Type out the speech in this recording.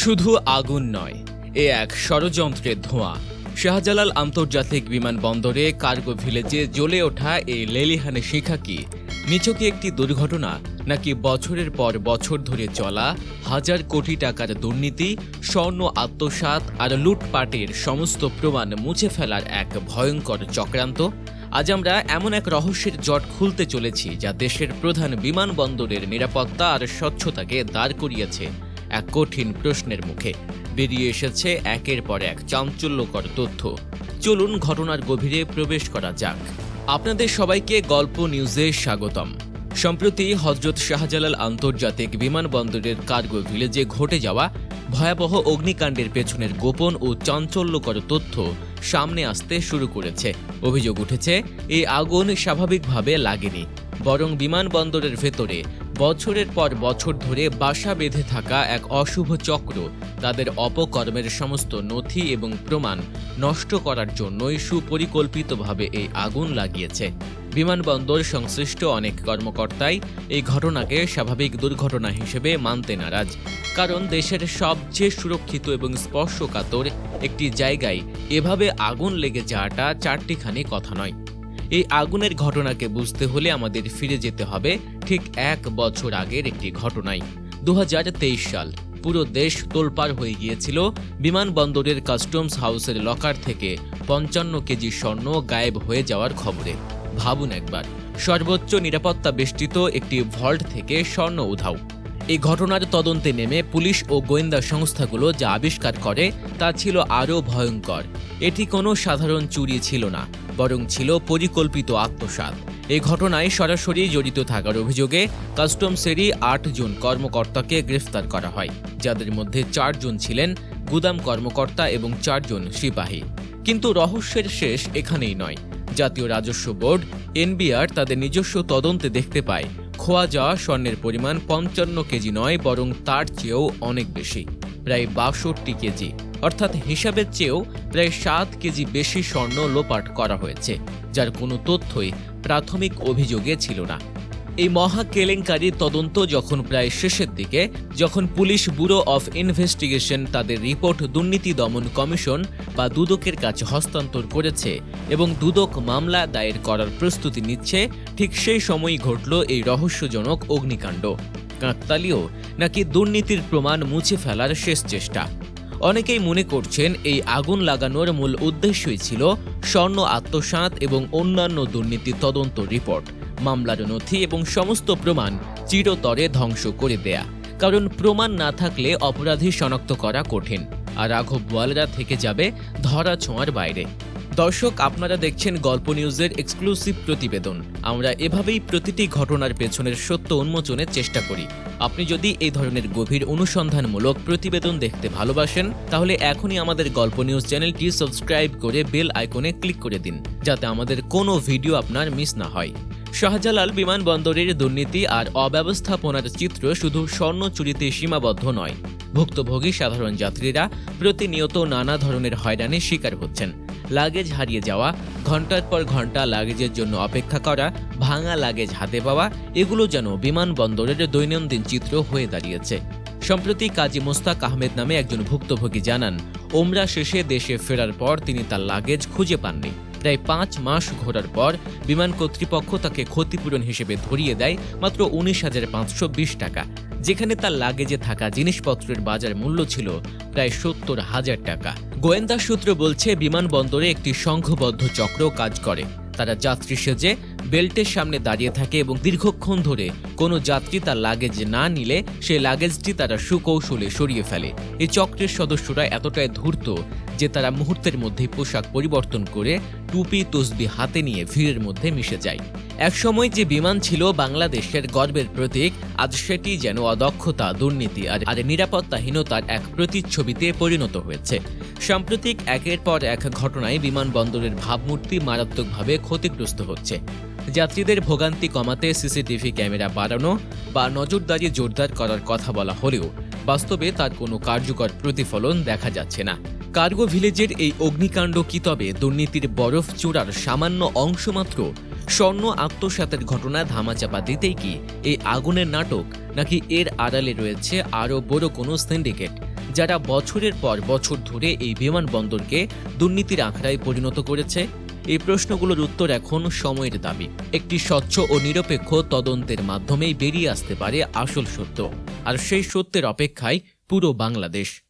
শুধু আগুন নয়, এ এক ষড়যন্ত্রের ধোঁয়া। শাহজালাল আন্তর্জাতিক বিমানবন্দরে কার্গো ভিলেজে জ্বলে ওঠা এই লেলিহানে শিখা কি? নিছকে একটি দুর্ঘটনা, নাকি বছরের পর বছর ধরে চলা হাজার কোটি টাকার দুর্নীতি, স্বর্ণ আত্মসাৎ আর লুটপাটের সমস্ত প্রমাণ মুছে ফেলার এক ভয়ঙ্কর চক্রান্ত? আজ আমরা এমন এক রহস্যের জট খুলতে চলেছি যা দেশের প্রধান বিমানবন্দরের নিরাপত্তা আর স্বচ্ছতাকে দাঁড় করিয়েছে। এক কঠিন প্রশ্নের মুখে। বেরিয়ে এসেছে একের পর এক চাঞ্চল্যকর তথ্য। চলুন ঘটনার গভীরে প্রবেশ করা যাক। আপনাদের সবাইকে গল্প নিউজে স্বাগতম। সম্প্রতি হজরত শাহজালাল আন্তর্জাতিক বিমানবন্দরের কার্গো ভিলেজে ঘটে যাওয়া ভয়াবহ অগ্নিকাণ্ডের পেছনের গোপন ও চাঞ্চল্যকর তথ্য সামনে আসতে শুরু করেছে। অভিযোগ উঠেছে এই আগুন স্বাভাবিকভাবে লাগেনি, বরং বিমানবন্দরের ভেতরে বছরের পর বছর ধরে বাসা বেঁধে থাকা এক অশুভ চক্র তাদের অপকর্মের সমস্ত নথি এবং প্রমাণ নষ্ট করার জন্যই সুপরিকল্পিতভাবে এই আগুন লাগিয়েছে। বিমানবন্দর সংশ্লিষ্ট অনেক কর্মকর্তাই এই ঘটনাকে স্বাভাবিক দুর্ঘটনা হিসেবে মানতে নারাজ। কারণ দেশের সবচেয়ে সুরক্ষিত এবং স্পর্শকাতর একটি জায়গায় এভাবে আগুন লেগে যাওয়াটা চারটিখানি কথা নয়। এই আগুনের ঘটনাকে বুঝতে হলে আমাদের ফিরে যেতে হবে ঠিক এক বছর আগের একটি ঘটনায়। দু হাজার তেইশ সাল পুরো দেশ তোলপাড় হয়ে গিয়েছিল বিমানবন্দরের কাস্টমস হাউসের লকার থেকে পঞ্চান্ন কেজি স্বর্ণ গায়েব হয়ে যাওয়ার খবরে। ভাবুন একবার, সর্বোচ্চ নিরাপত্তা বেষ্টিত একটি ভল্ট থেকে স্বর্ণ উধাও। এই ঘটনার তদন্তে নেমে পুলিশ ও গোয়েন্দা সংস্থাগুলো যা আবিষ্কার করে তা ছিল আরও ভয়ঙ্কর। এটি কোনো সাধারণ চুরি ছিল না, বরং ছিল পরিকল্পিত আত্মসাৎ। এই ঘটনায় সরাসরি জড়িত থাকার অভিযোগে কাস্টমসেরই আটজন কর্মকর্তাকে গ্রেফতার করা হয়, যাদের মধ্যে চারজন ছিলেন গুদাম কর্মকর্তা এবং চারজন সিপাহী। কিন্তু রহস্যের শেষ এখানেই নয়। জাতীয় রাজস্ব বোর্ড, এনবিআর তাদের নিজস্ব তদন্তে দেখতে পায় খোয়া যাওয়া স্বর্ণের পরিমাণ পঞ্চান্ন কেজি নয়, বরং তার চেয়েও অনেক বেশি, প্রায় বাষট্টি কেজি। অর্থাৎ হিসাবের চেয়েও প্রায় সাত কেজি বেশি স্বর্ণ লোপাট করা হয়েছে, যার কোনো তথ্যই প্রাথমিক অভিযোগে ছিল না। এই মহা কেলেঙ্কারির তদন্ত যখন প্রায় শেষের দিকে, যখন পুলিশ ব্যুরো অফ ইনভেস্টিগেশন তাদের রিপোর্ট দুর্নীতি দমন কমিশন বা দুদকের কাছে হস্তান্তর করেছে এবং দুদক মামলা দায়ের করার প্রস্তুতি নিচ্ছে ঠিক সেই সময়ই ঘটল এই রহস্যজনক অগ্নিকাণ্ড। কাকতালীয় নাকি দুর্নীতির প্রমাণ মুছে ফেলার শেষ চেষ্টা। অনেকেই মনে করছেন এই আগুন লাগানোর মূল উদ্দেশ্যই ছিল স্বর্ণ আত্মসাৎ এবং অন্যান্য দুর্নীতি তদন্ত রিপোর্ট। মামলার নথি এবং সমস্ত প্রমাণ চিরতরে ধ্বংস করে দেয়া। কারণ প্রমাণ না থাকলে অপরাধী শনাক্ত করা কঠিন। আর রাঘব বোয়ালরা থেকে যাবে ধরা ছোঁয়ার বাইরে। দর্শক, আপনারা দেখছেন গল্প নিউজের এক্সক্লুসিভ প্রতিবেদন। আমরা এভাবেই প্রতিটি ঘটনার পেছনের সত্য উন্মোচনের চেষ্টা করি। আপনি যদি এই ধরনের গভীর অনুসন্ধানমূলক প্রতিবেদন দেখতে ভালোবাসেন, তাহলে এখনই আমাদের গল্প নিউজ চ্যানেলটি সাবস্ক্রাইব করে বেল আইকনে ক্লিক করে দিন, যাতে আমাদের কোনো ভিডিও আপনার মিস না হয়। শাহজালাল বিমানবন্দরের দুর্নীতি আর অব্যবস্থাপনার চিত্র শুধু স্বর্ণ চুরিতে সীমাবদ্ধ নয়। ভুক্তভোগী সাধারণ যাত্রীরা প্রতিনিয়ত নানা ধরনের হয়রানির শিকার হচ্ছেন। লাগেজ হারিয়ে যাওয়া, ঘণ্টার পর ঘণ্টা লাগেজের জন্য অপেক্ষা করা, ভাঙা লাগেজ হাতে পাওয়া, এগুলো যেন বিমানবন্দরের দৈনন্দিন চিত্র হয়ে দাঁড়িয়েছে। সম্প্রতি কাজী মোস্তাক আহমেদ নামে একজন ভুক্তভোগী জানান, ওমরা শেষে দেশে ফেরার পর তিনি তার লাগেজ খুঁজে পাননি। প্রায় পাঁচ মাস ঘোরার পর বিমান কর্তৃপক্ষ তাকে ক্ষতিপূরণ হিসেবে ধরিয়ে দেয় মাত্র উনিশ হাজার পাঁচশো বিশ টাকা। যেখানে তার লাগেজে থাকা জিনিসপত্রের বাজার মূল্য ছিল প্রায় সত্তর হাজার টাকা। গোয়েন্দা সূত্র বলছে, বিমানবন্দরে একটি সংঘবদ্ধ চক্র কাজ করে। তারা যাত্রী সেজে বেল্টের সামনে দাঁড়িয়ে থাকে এবং দীর্ঘক্ষণ ধরে কোনো যাত্রী তার লাগেজ না নিলে, সে লাগেজটি তারা সুকৌশলে সরিয়ে ফেলে। এই চক্রের সদস্যরা এতটাই ধূর্ত যে তারা মুহূর্তের মধ্যেই পোশাক পরিবর্তন করে টুপি, তসবি হাতে নিয়ে ভিড়ের মধ্যে মিশে যায়। একসময় যে বিমান ছিল বাংলাদেশের গর্বের প্রতীক, আজ সেটি যেন অদক্ষতা, দুর্নীতি আর আর নিরাপত্তাহীনতার এক প্রতিচ্ছবিতে পরিণত হয়েছে। সাম্প্রতিক একের পর এক ঘটনায় বিমানবন্দরের ভাবমূর্তি মারাত্মকভাবে ক্ষতিগ্রস্ত হচ্ছে। যাত্রীদের ভোগান্তি কমাতে সিসিটিভি ক্যামেরা বাড়ানো বা নজরদারি জোরদার করার কথা বলা হলেও বাস্তবে তার কোনো কার্যকর প্রতিফলন দেখা যাচ্ছে না। কার্গো ভিলেজের এই অগ্নিকাণ্ড কি তবে দুর্নীতির বরফ চূড়ার সামান্য অংশমাত্র স্বর্ণ আত্মসাতের ঘটনা ধামাচাপা দিতেই কি এই আগুনের নাটক নাকি এর আড়ালে রয়েছে আরও বড় কোনো সিন্ডিকেট? যারা বছরের পর বছর ধরে এই বিমানবন্দরকে দুর্নীতির আখড়ায় পরিণত করেছে এই প্রশ্নগুলোর উত্তর এখন সময়ের দাবি। একটি স্বচ্ছ ও নিরপেক্ষ তদন্তের মাধ্যমেই বেরিয়ে আসতে পারে আসল সত্য। আর সেই সত্যের অপেক্ষায় পুরো বাংলাদেশ।